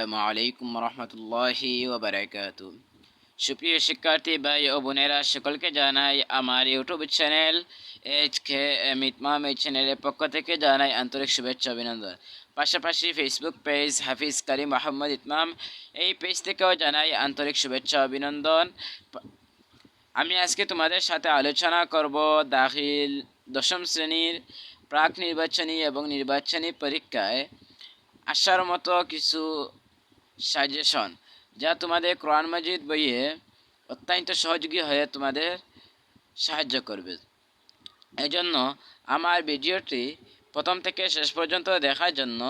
আসসালামু আলাইকুম রহমতুল্লাহি ওবরাকাতু। সুপ্রিয় শিক্ষার্থী, ভাই ও বোনেরা, সকলকে জানাই আমার YouTube channel H K M Itmam এই চ্যানেলের পক্ষ থেকে জানাই আন্তরিক শুভেচ্ছা অভিনন্দন। পাশাপাশি ফেসবুক পেজ হাফিজ কারিম মোহাম্মদ ইতমাম এই পেজ থেকেও জানাই আন্তরিক শুভেচ্ছা অভিনন্দন। আমি আজকে তোমাদের সাথে আলোচনা করব দাখিল দশম শ্রেণির প্রাক নির্বাচনী এবং নির্বাচনী পরীক্ষায়। আসার মতো কিছু সাজেশন যা তোমাদের কোরআন মাজিদ বইয়ে অত্যন্ত সহযোগী হয়ে তোমাদের সাহায্য করবে। এজন্য আমার ভিডিওটি প্রথম থেকে শেষ পর্যন্ত দেখার জন্য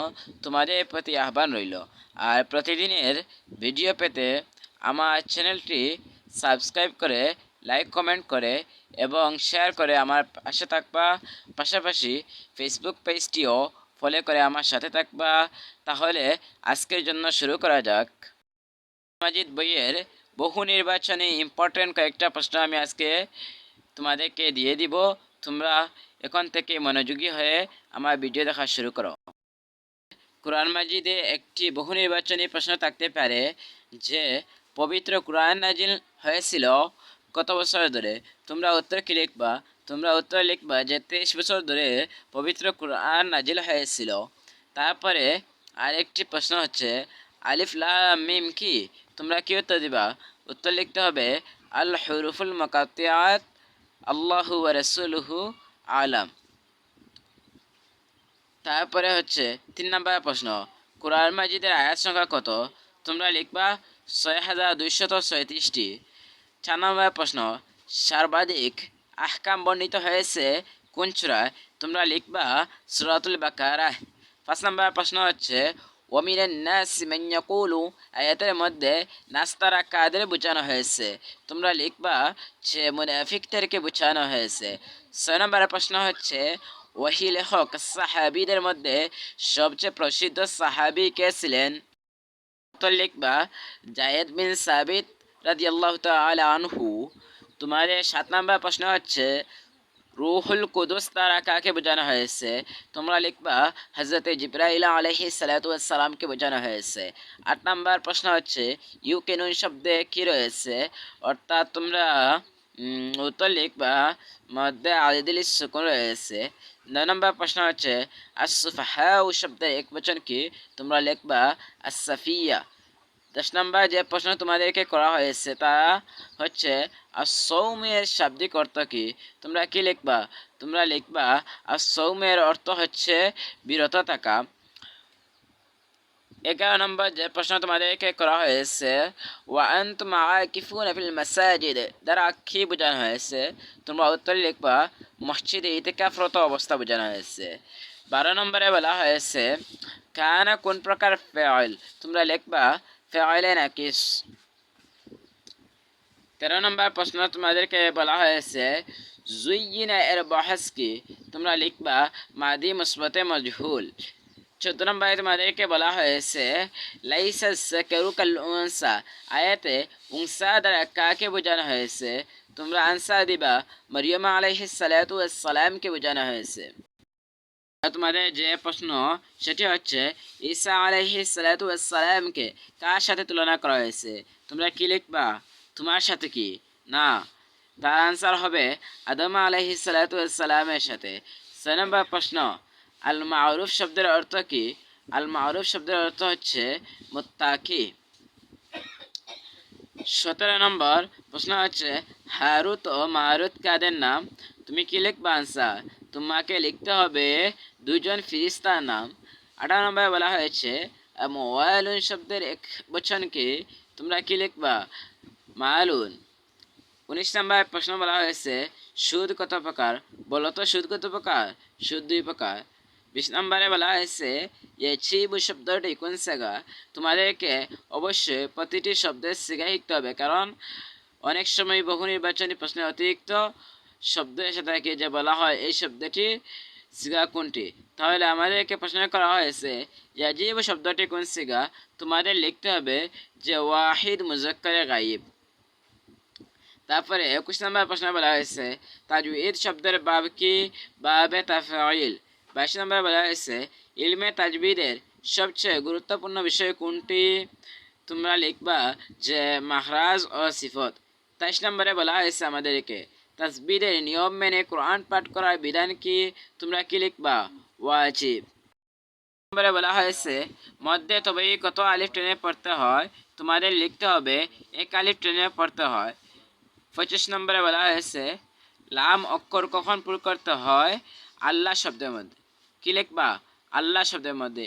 তোমাদের প্রতি আহ্বান রইল। আর প্রতিদিনের ভিডিও পেতে আমার চ্যানেলটি সাবস্ক্রাইব করে, লাইক, কমেন্ট করে এবং শেয়ার করে আমার পাশে থাকবা। পাশাপাশি ফেসবুক পেজটিও ফলো করে আমার সাথে থাকবা। তাহলে আজকের জন্য শুরু করা যাক। মাজিদ বইয়ের বহু নির্বাচনে ইম্পর্টেন্ট কয়েকটা প্রশ্ন আমি আজকে তোমাদেরকে দিয়ে দিব। তোমরা এখন থেকে মনোযোগী হয়ে আমার ভিডিও দেখা শুরু করো। কোরআন মাজিদে একটি বহু নির্বাচনী প্রশ্ন থাকতে পারে যে, পবিত্র কোরআন নাজিল হয়েছিল কত বছর ধরে? তোমরা উত্তর কি লিখবা? তোমরা উত্তর লিখবা যে তেইশ বছর ধরে পবিত্র কোরআন নাজিল হয়েছিল। তারপরে আরেকটি প্রশ্ন হচ্ছে, আলিফ মিম কি? তোমরা কি উত্তর দিবা? উত্তর লিখতে হবে, আল হরুফুল মকাতিয়াত আল্লাহু রাসূলুহু আলাম। তারপরে হচ্ছে তিন নম্বর প্রশ্ন, কোরআন মাজিদের আয়াত সংখ্যা কত? তোমরা লিখবা, ছয় হাজার দুইশত ছয়ত্রিশটি। চার নম্বর প্রশ্ন, সর্বাধিক আহকাম বর্ণিত হয়েছে কোন চূড়ায়? তোমরা লিখবা সুরাতুল বাকারা। পাঁচ নম্বর প্রশ্ন হচ্ছে ওমিনের নাস মেঞ্জাকুলু আয়াতের মধ্যে নাস্তারা কাদের বোঝানো হয়েছে? তোমরা লিখবা যে মুনাফিকদেরকে বোঝানো হয়েছে। ছয় নম্বর প্রশ্ন হচ্ছে ওহি লেখক সাহাবিদের মধ্যে সবচেয়ে প্রসিদ্ধ সাহাবি কে ছিলেন? লিখবা, জায়েদ বিন সাবিত রাদি আল্লাহ আনহু। তোমাদের সাত নম্বর প্রশ্ন হচ্ছে, রুহুল কুদুস তারা কাকে বোঝানো হয়েছে? তোমরা লিখবা হজরত জিব্রাইল আলহি সালাতামকে বোঝানো হয়েছে। আট নম্বর প্রশ্ন হচ্ছে ইউ কেনুন শব্দে কি রয়েছে? অর্থাৎ তোমরা উত্তর লিখবা, মধ্যে আদিদিল সুকুন রয়েছে। নয় নম্বর প্রশ্ন হচ্ছে আসফাহা শব্দের এক বচন কি? তোমরা লিখবা আসাফিয়া দশ নম্বর যে প্রশ্ন তোমাদেরকে করা হয়েছে তা হচ্ছে, আর সৌমের শাব্দিক অর্থ কি? তোমরা কি লিখবা? তোমরা লিখবা, আর সৌমের অর্থ হচ্ছে বিরত থাকা। এগারো নম্বর যে প্রশ্ন তোমাদেরকে করা হয়েছে ওয়ান্তুম আকিফুন ফিল মাসাজিদ? দ্বারা কি বোঝানো হয়েছে? তোমরা উত্তর লিখবা, মসজিদে ইতিকাফরত অবস্থা বোঝানো হয়েছে। বারো নম্বরে বলা হয়েছে, কানা কোন প্রকার ফেল তোমরা লিখবা ফেলে নাকিস তেরো নম্বর প্রশ্ন তোমাদেরকে বলা হয়েছে জুইনা এর বহাস কি তোমরা লিখবা মাদি মুসবতে মজহুল চোদ্দ নম্বরে তোমাদেরকে বলা হয়েছে লাইসা সাকারু কাল উনসা আয়াতে উংসা দ্বারা কাকে বোঝানো হয়েছে তোমরা আনসার দিবা মরিয়মা ওয়াস সালামকে বোঝানো হয়েছে তোমাদের যে প্রশ্ন, সেটি হচ্ছে, ঈসা আলাইহি সালাতু সালামকে কার সাথে তুলনা করা হয়েছে? তোমরা কি লিখবা? তোমার সাথে কি? না। তার আনসার হবে আদম আলাইহি সালাতু সালামের সাথে। ছয় নম্বর প্রশ্ন আল মারুফ শব্দের অর্থ কি? আল মারুফ শব্দের অর্থ হচ্ছে মোত্তাকি। সতেরো নম্বর প্রশ্ন হচ্ছে, হারুত ও মারুত কাদের নাম? তুমি কি লিখবা আনসার তোমাকে লিখতে হবে দুজন ফিরিস্তার নাম। আঠারো নম্বরে বলা হয়েছে মোয়ালুন শব্দের এক বচনকে তোমরা কি লিখবা? মায়ালুন। উনিশ নম্বর প্রশ্ন বলা হয়েছে, সুদ কত প্রকার? বলো তো, সুদ কত প্রকার? সুদ দুই প্রকার। বিশ নম্বরে বলা হয়েছে যে ছিবু শব্দটি কোন সেগা তোমাদেরকে অবশ্যই প্রতিটি শব্দের সেগা শিখতে হবে, কারণ অনেক সময় বহু নির্বাচনী প্রশ্নে অতিরিক্ত শব্দ এসে থাকে যে বলা হয়, এই শব্দটি সিগা কোনটি? তাহলে আমাদেরকে প্রশ্ন করা হয়েছে যে আজীব শব্দটি কোন সিগা তোমাদের লিখতে হবে যে ওয়াহিদ মুজক্করে গাইব। তারপরে একুশ নম্বর প্রশ্ন বলা হয়েছে তাজউদ শব্দের বাব কি? বাবে তাফাইল। বাইশ নম্বর বলা হয়েছে, ইলমে তাজবিদের সবচেয়ে গুরুত্বপূর্ণ বিষয় কোনটি? তোমরা লিখবা যে মাহরাজ ও সিফত। তেইশ নম্বরে বলা হয়েছে আমাদেরকে তাসবিদের নিয়ম মেনে কোরআন পাঠ করার বিধান কি? তোমরা কি লিখবা? ওয়াজিব। নম্বরে বলা হয়েছে, মধ্যে তবেই কত আলিফ ট্রেনে পড়তে হয়, তোমাদের লিখতে হবে, এক আলিফ ট্রেনে পড়তে হয়। পঁচিশ নম্বরে বলা হয়েছে, লাম অক্ষর কখন পুর করতে হয়? আল্লাহ শব্দের মধ্যে। কি লিখবা? আল্লাহ শব্দের মধ্যে।